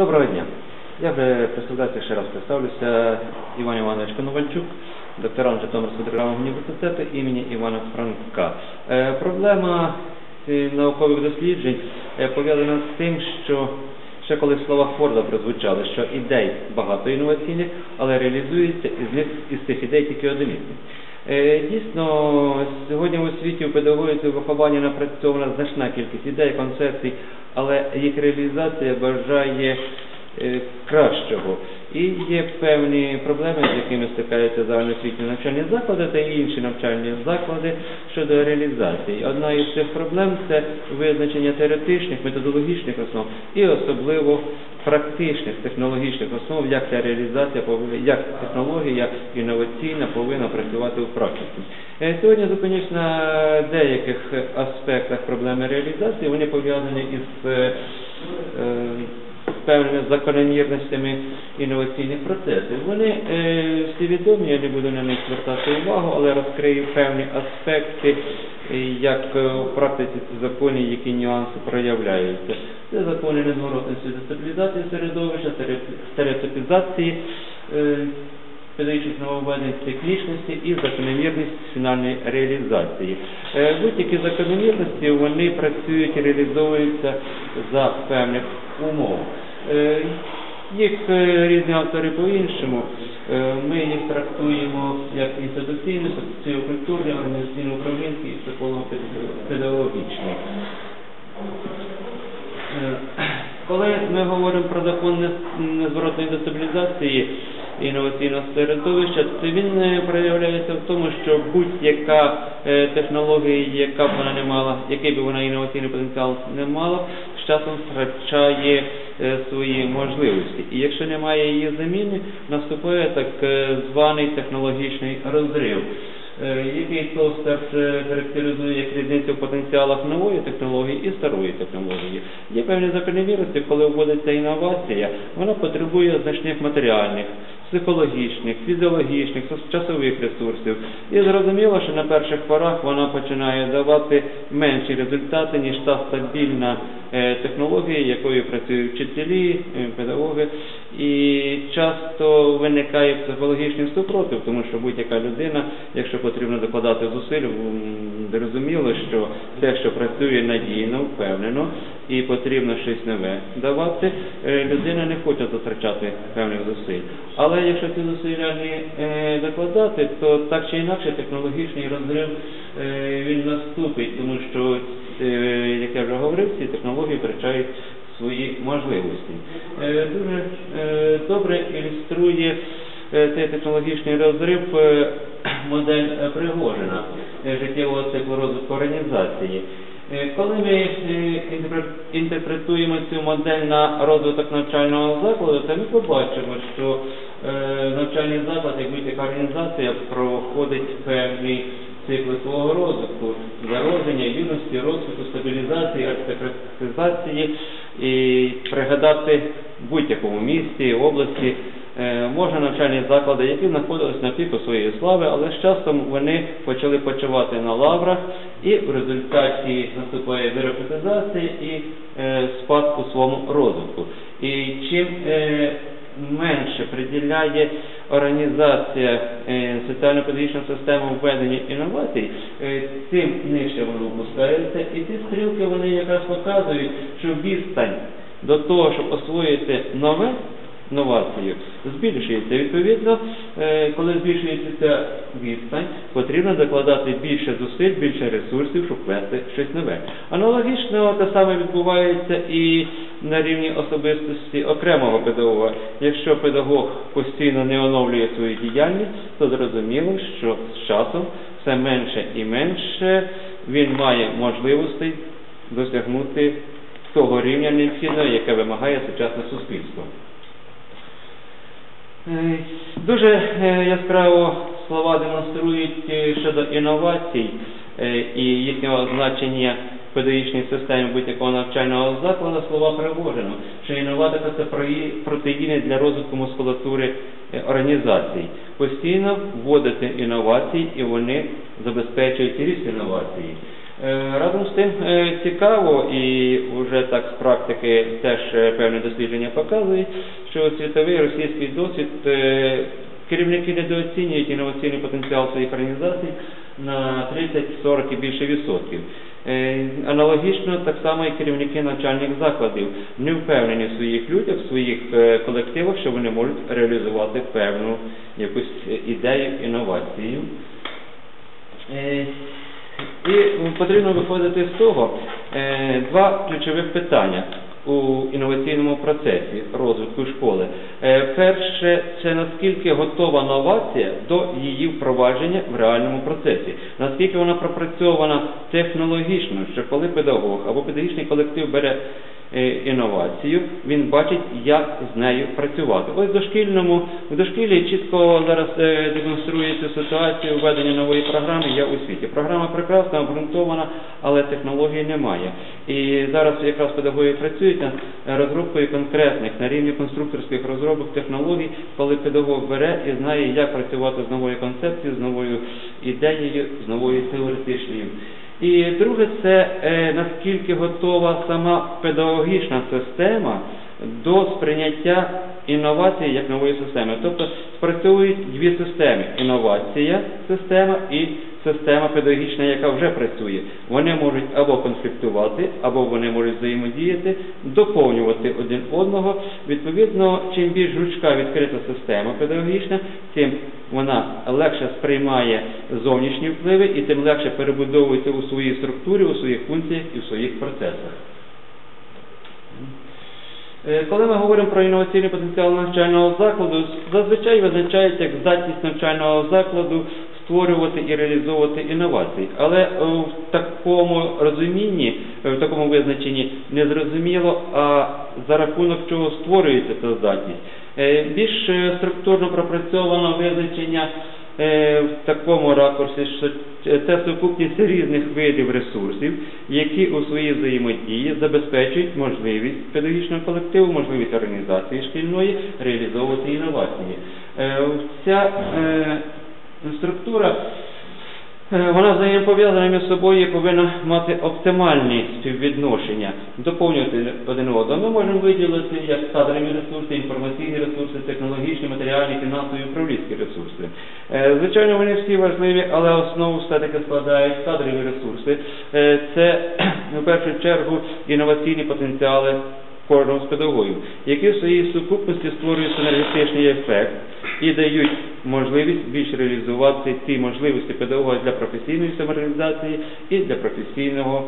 Доброго дня. Я вже представляюся, ще раз представлюся. Іван Іванович Коновальчук, докторант Житомирського державного університету імені Івана Франка. Е, проблема е, наукових досліджень е, пов'язана з тим, що ще коли в словах Форда прозвучали, що ідей багато інноваційних, але реалізується із із цих ідей тільки одиниці. Е, Дійсно, сьогодні у світі у педагогіці у вихованні напрацьована значна кількість ідей, концепцій, але їх реалізація бажає е, кращого. І є певні проблеми, з якими стикаються загальноосвітні навчальні заклади та інші навчальні заклади щодо реалізації. Одна із цих проблем це визначення теоретичних, методологічних основ і особливо практичних технологічних основ, як ця реалізація як технологія інноваційна повинна працювати у практиці. Е, Сьогодні зупинюсь на деяких аспектах проблеми реалізації. Вони пов'язані із е, е, певними закономірностями інноваційних процесів. Вони е, всі відомі, я не буду на них звертати увагу, але розкрию певні аспекти, е, як е, у практиці ці закони, які нюанси проявляються. Це закони незворотності дестабілізації середовища, стереотипізації. е, педагогічних нововведень циклічності і закономірність фінальної реалізації. Е, Будь-які закономірності вони працюють і реалізовуються за певних умов. Е, Їх е, різні автори по-іншому. Е, Ми їх трактуємо як інституційні, соціокультурні, організаційно-управлінські і психолого-педагогічні. Коли ми говоримо про закон незворотної дестабілізації інноваційного середовища, то він проявляється в тому, що будь-яка технологія, яка б вона не мала, який би вона інноваційний потенціал не мала, з часом втрачає свої можливості. І якщо немає її заміни, наступає так е, званий технологічний розрив. Е, який Тостер е, характеризує як різницю в потенціалах нової технології і старої технології. Є певні закономірності, коли вводиться інновація, вона потребує значних матеріальних, психологічних, фізіологічних, часових ресурсів. І зрозуміло, що на перших порах вона починає давати менші результати, ніж та стабільна е, технологія, якою працюють вчителі, е, педагоги. І часто виникає психологічний супротив, тому що будь-яка людина, якщо потрібно докладати зусиль, зрозуміло, що те, що працює надійно, впевнено, і потрібно щось нове давати, е, людина не хоче затрачати певних зусиль. Але якщо ці зусилля не е, то так чи інакше технологічний розрив е, він наступить, тому що, е, як я вже говорив, ці технології втрачають свої можливості. Дуже добре ілюструє цей технологічний розрив модель Пригожина життєвого циклу розвитку організації. Коли ми інтерпретуємо цю модель на розвиток навчального закладу, то ми побачимо, що навчальний заклад, як будь-яка організація, проходить певний цикли свого розвитку, зародження, юності, розвитку, стабілізації, артефактизації і пригадати в будь-якому місті, області е, можна навчальні заклади, які знаходились на піку своєї слави, але з часом вони почали почувати на лаврах, і в результаті наступає бюрократизація і е, спад своєму розвитку. І чим е, менше приділяє організація е, соціально-педагогічна система введення інновацій, е, тим нижче воно опускається, і ці стрілки вони якраз показують, що відстань до того, щоб освоїти нове новацію, збільшується. Відповідно, е, коли збільшується ця відстань, потрібно докладати більше зусиль, більше ресурсів, щоб ввести щось нове. Аналогічно те саме відбувається і на рівні особистості окремого педагога. Якщо педагог постійно не оновлює свою діяльність, то зрозуміло, що з часом все менше і менше він має можливостей досягнути того рівня необхідного, яке вимагає сучасне суспільство. Е, Дуже е, яскраво слова демонструють е, щодо інновацій і їхнього значення в педагогічній системі будь-якого навчального закладу слова Пригожину, що інноватика це протеїни для розвитку мускулатури організацій. Постійно вводити інновації і вони забезпечують ріст інновацій. Е, Разом з тим е, цікаво і вже так з практики теж е, певні дослідження показують, що світовий російський досвід керівники недооцінюють інноваційний потенціал своїх організацій на 30-40 і більше відсотків. Аналогічно так само і керівники навчальних закладів не впевнені в своїх людях, в своїх колективах, що вони можуть реалізувати певну якусь ідею, інновацію. І потрібно виходити з того е, два ключових питання у інноваційному процесі розвитку школи. Е, Перше, це наскільки готова новація до її впровадження в реальному процесі, наскільки вона пропрацьована технологічно, що коли педагог або педагогічний колектив бере інновацію, він бачить, як з нею працювати. Ось в дошкільному в дошкіллі чітко зараз е, демонструється ситуація введення нової програми «Я у світі». Програма прекрасна, обґрунтована, але технології немає. І зараз якраз педагоги працюють над розробкою конкретних на рівні конструкторських розробок технологій, коли педагог бере і знає, як працювати з новою концепцією, з новою ідеєю, з новою теоретичною. І друге, це е, наскільки готова сама педагогічна система до сприйняття інновації як нової системи. Тобто спрацьовують дві системи: інновація, система і система педагогічна, яка вже працює. Вони можуть або конфліктувати, або вони можуть взаємодіяти, доповнювати один одного. Відповідно, чим більш гнучка відкрита система педагогічна, тим вона легше сприймає зовнішні впливи і тим легше перебудовується у своїй структурі, у своїх функціях і в своїх процесах. Е, Коли ми говоримо про інноваційний потенціал навчального закладу, зазвичай визначається як здатність навчального закладу створювати і реалізовувати інновації. Але е, в такому розумінні, е, в такому визначенні не зрозуміло, а за рахунок чого створюється ця здатність. Е, Більш структурно пропрацьовано визначення в такому ракурсі, що це сукупність різних видів ресурсів, які у своїй взаємодії забезпечують можливість педагогічного колективу, можливість організації шкільної реалізовувати інновації. Е, структура Е, Вона взаємопов'язана між собою і повинна мати оптимальні співвідношення, доповнювати один одного. Ми можемо виділити як кадрові ресурси, інформаційні ресурси, технологічні, матеріальні, фінансові, управлінські ресурси. Е, Звичайно, вони всі важливі, але основу все-таки складають кадрові ресурси. Е, Це в першу чергу інноваційні потенціали кожного з педагогів, які в своїй сукупності створюють синергетичний ефект і дають можливість більш реалізувати ті можливості педагога для професійної самореалізації і для професійного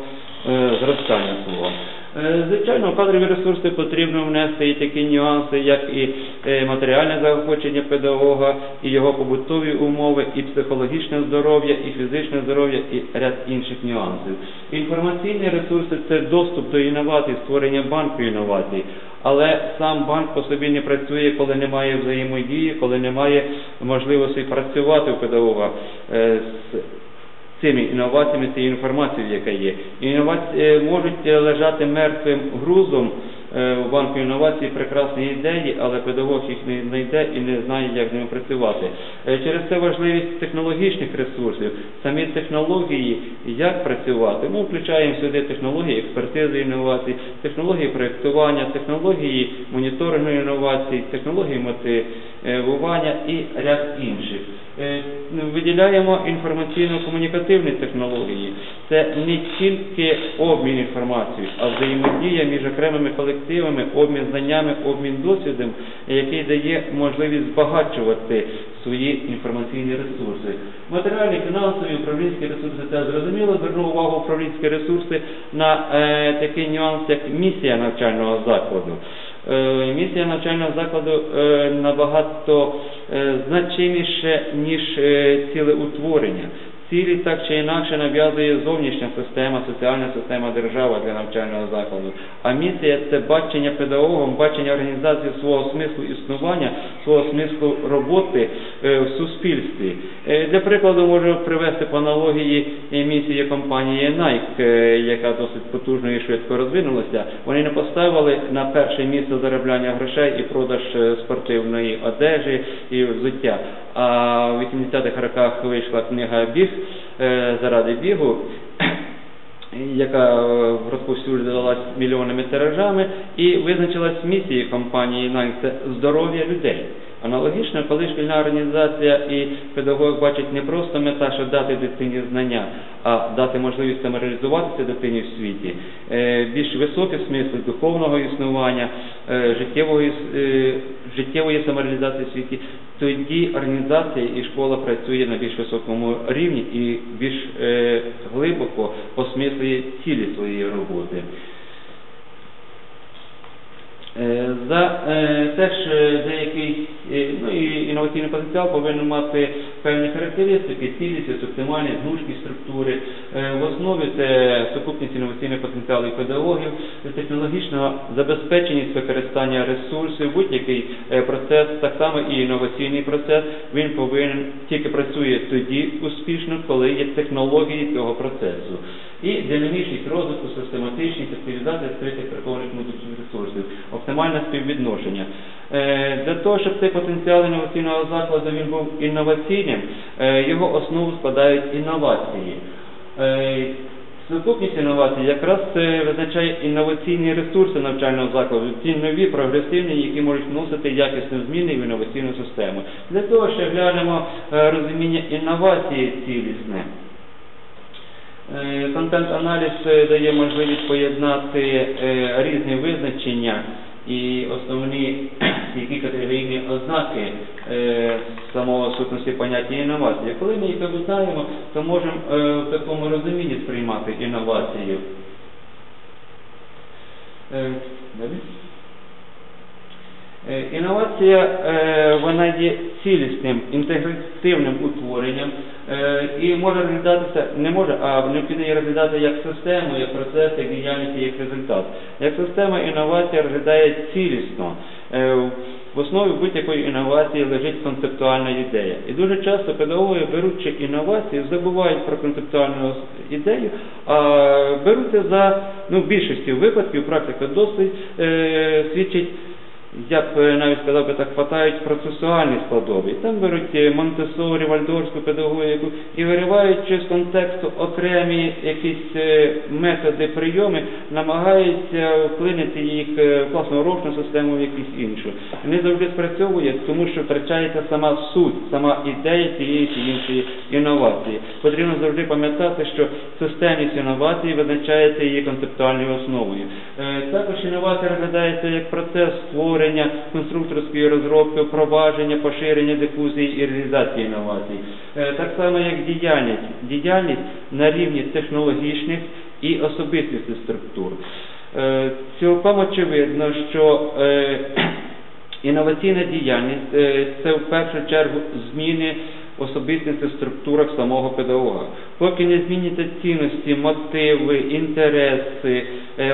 е, зростання свого. Е, Звичайно, кадрові ресурси потрібно внести і такі нюанси, як і е, матеріальне заохочення педагога, і його побутові умови, і психологічне здоров'я, і фізичне здоров'я, і ряд інших нюансів. Інформаційні ресурси це доступ до інновацій, створення банку інновацій. Але сам банк по собі не працює, коли немає взаємодії, коли немає можливості працювати у педагога е, з цими інноваціями, цією інформацією, яка є. Інновації можуть е, лежати мертвим грузом е, в банку інновацій прекрасні ідеї, але педагог їх не знайде і не знає, як з ними працювати. Е, Через це важливість технологічних ресурсів, самі технології, як працювати. Ми включаємо сюди технології експертизи інновацій, технології проєктування, технології моніторингу інновацій, технології мотивування і ряд інших. Виділяємо інформаційно-комунікативні технології. Це не тільки обмін інформацією, а взаємодія між окремими колективами, обмін знаннями, обмін досвідом, який дає можливість збагачувати свої інформаційні ресурси. Матеріальні, фінансові, управлінські ресурси це зрозуміло. Зверну увагу управлінські ресурси на е, такий нюанс, як місія навчального закладу. Місія навчального закладу набагато значиміше, ніж ціле цілеутворення. Цілі так чи інакше нав'язує зовнішня система, соціальна система держава для навчального закладу. А місія це бачення педагогом, бачення організації свого смислу існування, свого смислу роботи е, в суспільстві. Е, Для прикладу можу привести по аналогії місії компанії Nike, е, яка досить потужно і швидко розвинулася. Вони не поставили на перше місце заробляння грошей і продаж спортивної одежі і взуття. А в 80-х роках вийшла книга Біг заради бігу. Яка е, розповсюджувалась мільйонами тиражами, і визначилась місією компанії це здоров'я людей. Аналогічно, коли шкільна організація і педагог бачать не просто мета, що дати дитині знання, а дати можливість самореалізуватися дитині в світі, е, більш високі смисли духовного існування, е, життєвої, е, життєвої самореалізації в світі, тоді організація і школа працює на більш високому рівні і більш глибоко осмислює цілі своєї роботи. Е, За е, теж деякий е, ну, і інноваційний потенціал повинен мати певні характеристики, цілісність, оптимальність, гнучкість структури. В основі це сукупність інноваційних потенціалів педагогів, технологічного забезпеченість використання ресурсів, будь-який процес, так само і інноваційний процес, він повинен тільки працює тоді успішно, коли є технології цього процесу. І динамічність розвитку, систематичність, активізація скритих прихованих внутрішніх ресурсів, оптимальне співвідношення. Е, Для того, щоб цей потенціал інноваційного закладу він був інноваційним, е, його основу складають інновації. Е, Сукупність інновацій якраз визначає інноваційні ресурси навчального закладу, ті нові, прогресивні, які можуть вносити якісні зміни в інноваційну систему. Для того ще глянемо розуміння інновації цілісне. Е, Контент-аналіз е, дає можливість поєднати е, різні визначення і основні які категорійні ознаки самого сутності поняття інновації. Коли ми їх визнаємо, то можемо в такому розумінні сприймати інновацію. Інновація вона є цілісним інтегративним утворенням і може розглядатися, не може, а необхідно її розглядати як систему, як процес, як діяльність, як результат. Як система інновація розглядає цілісно. Е, В основі будь-якої інновації лежить концептуальна ідея. І дуже часто педагоги, беручи інновації, забувають про концептуальну ідею, а беруться за ну, в більшості випадків практика досить е, свідчить я б е, навіть сказав би так, хватають процесуальні складові. Там беруть е, Монтесорі, Вальдорську педагогіку і вириваючи з контексту окремі якісь е, методи, прийоми, намагаються вклинити їх власну урочну систему в якусь іншу. Не завжди спрацьовує, тому що втрачається сама суть, сама ідея цієї чи іншої інновації. Потрібно завжди пам'ятати, що системність інновації визначається її концептуальною основою. Також інновація розглядається як процес створення, конструкторської розробки, впровадження, поширення, дифузії і реалізації інновацій. Е, Так само як діяльність. Діяльність на рівні технологічних і особистісних структур. Е, Цілком очевидно, що е, інноваційна діяльність це в першу чергу зміни в особистісних структурах самого педагога. Поки не зміняться цінності, мотиви, інтереси,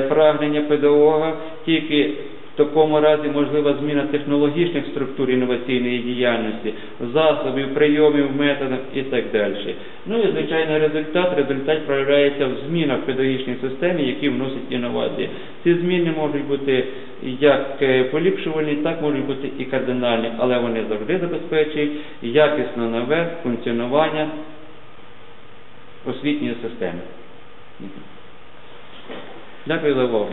прагнення педагога, тільки в такому разі можлива зміна технологічних структур інноваційної діяльності, засобів, прийомів, методів і так далі. Ну і звичайно результат. Результат проявляється в змінах в педагогічній системі, які вносять інновації. Ці зміни можуть бути як е, поліпшувальні, так можуть бути і кардинальні, але вони завжди забезпечують якісне нове функціонування освітньої системи. Дякую за увагу.